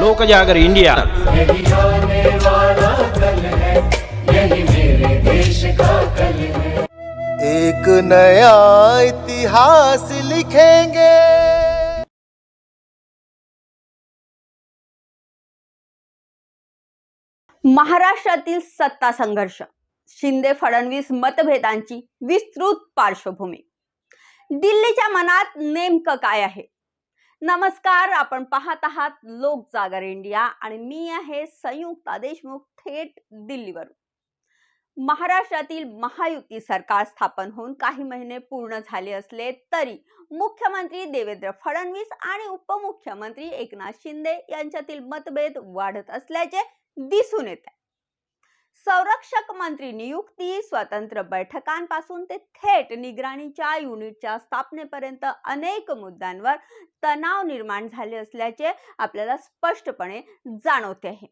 लोक जागर इंडिया. यही आने वाला कल है यही मेरे देश का कल है एक नया इतिहास लिखेंगे। महाराष्ट्रातील सत्ता संघर्ष शिंदे फडणवीस मतभेदांची विस्तृत पार्श्वभूमी. दिल्लीच्या मनात नेमकं काय आहे? नमस्कार आपण पाहत आहात लोक जागर इंडिया आणि मी आहे संयुक्ता देशमुख थेट दिल्लीवरून. महाराष्ट्रातील महायुती सरकार स्थापन होऊन काही महिने पूर्ण झाले असले तरी मुख्यमंत्री देवेंद्र फडणवीस आणि उपमुख्यमंत्री एकनाथ शिंदे यांच्यातील मतभेद वाढत असल्याचे दिसून येत आहे. संरक्षक मंत्री नियुक्ती स्वतंत्र बैठकांपासून ते थेट निगराणीच्या युनिटच्या स्थापनेपर्यंत अनेक मुद्द्यांवर तणाव निर्माण झाले असल्याचे आपल्याला स्पष्टपणे जाणवते आहे.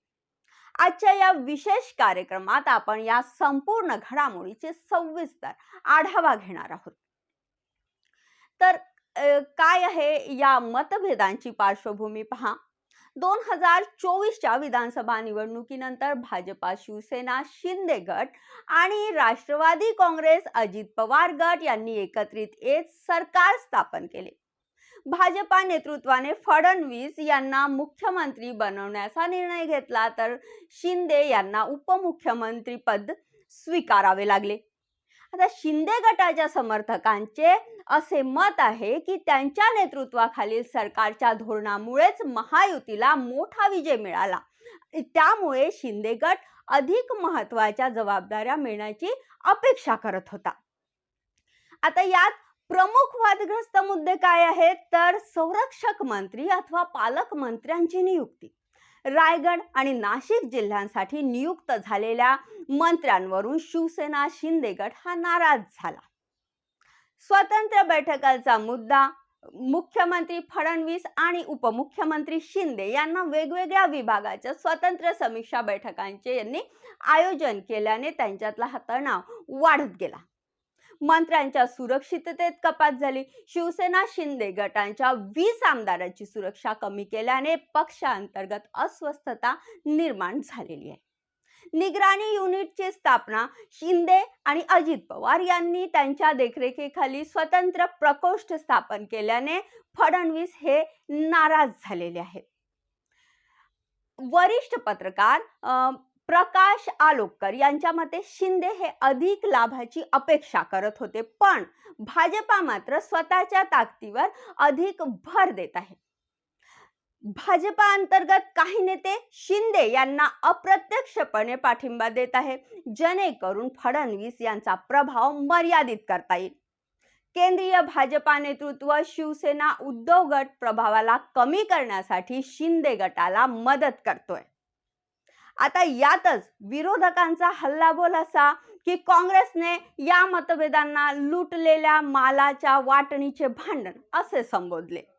आजच्या या विशेष कार्यक्रमात आपण या संपूर्ण घडामोडीचे सविस्तर आढावा घेणार आहोत. तर काय आहे या मतभेदांची पार्श्वभूमी पहा. दोन हजार चोवीसच्या विधानसभा निवडणुकीनंतर भाजपा शिवसेना शिंदे गट आणि राष्ट्रवादी काँग्रेस अजित पवार गट यांनी एकत्रित येत सरकार स्थापन केले. भाजपा नेतृत्वाने फडणवीस यांना मुख्यमंत्री बनवण्याचा निर्णय घेतला तर शिंदे यांना उपमुख्यमंत्री पद स्वीकारावे लागले. आता शिंदे गटाच्या समर्थकांचे असे मत आहे की त्यांच्या नेतृत्वाखालील सरकारच्या धोरणामुळेच महायुतीला मोठा विजय मिळाला. त्यामुळे शिंदे गट अधिक महत्त्वाच्या जबाबदाऱ्या मिळण्याची अपेक्षा करत होता. आता यात प्रमुख वादग्रस्त मुद्दे काय आहेत? तर संरक्षक मंत्री अथवा पालकमंत्र्यांची नियुक्ती. रायगड आणि नाशिक जिल्ह्यांसाठी नियुक्त झालेल्या मंत्र्यांवरून शिवसेना शिंदे गट हा नाराज झाला. स्वतंत्र बैठकांचा मुद्दा मुख्यमंत्री फडणवीस आणि उपमुख्यमंत्री शिंदे यांना वेगवेगळ्या विभागाच्या स्वतंत्र समीक्षा बैठकांचे यांनी आयोजन केल्याने त्यांच्यातला हा तणाव वाढत गेला. मंत्र्यांच्या सुरक्षिततेत कपात झाली. शिवसेना शिंदे गटांच्या वीस आमदारांची सुरक्षा कमी केल्याने पक्षांतर्गत अस्वस्थता निर्माण झालेली आहे. निगराणी युनिटची स्थापना शिंदे आणि अजित पवार यांनी त्यांच्या देखरेखीखाली स्वतंत्र प्रकोष्ठ स्थापन केल्याने फडणवीस हे नाराज झालेले आहेत. वरिष्ठ पत्रकार अं, प्रकाश आलोककर यांच्या मते शिंदे हे अधिक लाभाची अपेक्षा करत होते पण भाजपा मात्र स्वतःच्या ताकदीवर अधिक भर देत आहे. भाजपा अंतर्गत काही नेते शिंदे यांना अप्रत्यक्षपणे पाठिंबा देत आहे जेणेकरून फडणवीस यांचा प्रभाव मर्यादित करता येईल. केंद्रीय भाजपा नेतृत्व शिवसेना उद्धव गट प्रभावाला कमी करण्यासाठी शिंदे गटाला मदत करतोय. आता यातच विरोधकांचा हल्लाबोल असा की काँग्रेसने या मतभेदांना लुटलेल्या मालाच्या वाटणीचे भांडण असे संबोधले.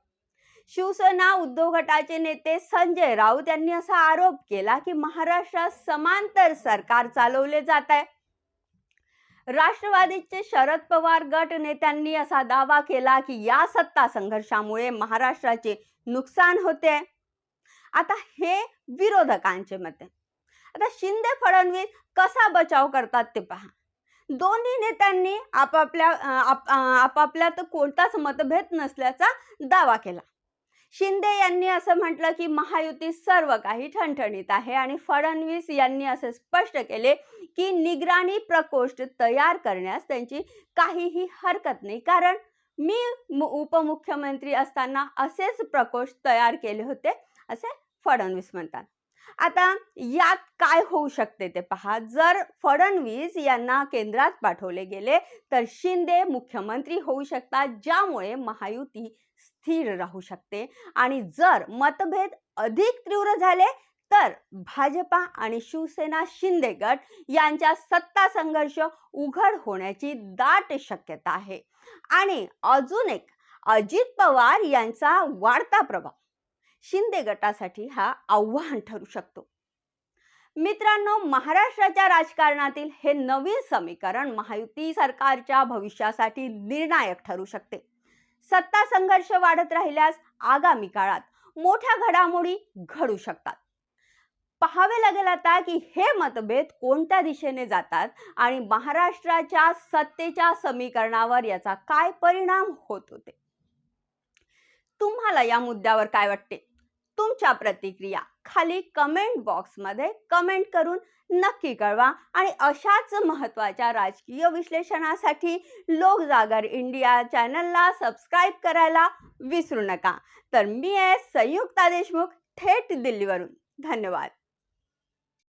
शिवसेना उद्धव गटाचे नेते संजय राऊत यांनी असा आरोप केला की महाराष्ट्रात समांतर सरकार चालवले जात आहे. राष्ट्रवादीचे शरद पवार गट नेत्यांनी असा दावा केला की या सत्ता संघर्षामुळे महाराष्ट्राचे नुकसान होते. आता हे विरोधकांचे मत आता शिंदे फडणवीस कसा बचाव करतात ते पहा. दोन्ही नेत्यांनी आपापल्या आप- आपापल्यात कोणताच मतभेद नसल्याचा दावा केला. शिंदे यांनी असं म्हटलं की महायुती सर्व काही ठणठणीत आहे आणि फडणवीस यांनी असे स्पष्ट केले की निगराणी प्रकोष्ठ तयार करण्यास त्यांची काहीही हरकत नाही. कारण मी उपमुख्यमंत्री असताना असेच प्रकोष्ठ तयार केले होते असे फडणवीस म्हणतात. आता यात काय होऊ शकते ते पहा. जर फडणवीस यांना केंद्रात पाठवले गेले तर शिंदे मुख्यमंत्री होऊ शकतात ज्यामुळे महायुती स्थिर राहू शकते. आणि जर मतभेद अधिक तीव्र झाले तर भाजपा आणि शिवसेना शिंदे गट यांच्या सत्ता संघर्ष उघड होण्याची दाट शक्यता आहे. आणि अजून एक अजित पवार यांचा वाढता प्रभाव. शिंदे गटासाठी हा आव्हान ठरू शकतो. मित्रांनो महाराष्ट्राच्या राजकारणातील हे नवीन समीकरण महायुती सरकारच्या भविष्यासाठी निर्णायक ठरू शकते. सत्ता संघर्ष वाढत राहिल्यास आगामी काळात मोठ्या घडामोडी घडू शकतात. पाहावे लागेल आता की हे मतभेद कोणत्या दिशेने जातात आणि महाराष्ट्राच्या सत्तेच्या समीकरणावर याचा काय परिणाम होत होते? तुम्हाला या मुद्द्यावर काय वाटते? तुमच्या प्रतिक्रिया खाली कमेंट बॉक्समध्ये कमेंट करून नक्की कळवा. आणि अशाच महत्त्वाच्या राजकीय विश्लेषणासाठी लोकजागर इंडिया चॅनलला सबस्क्राईब करायला विसरू नका. तर मी आहे संयुक्ता देशमुख थेट दिल्लीवरून. धन्यवाद.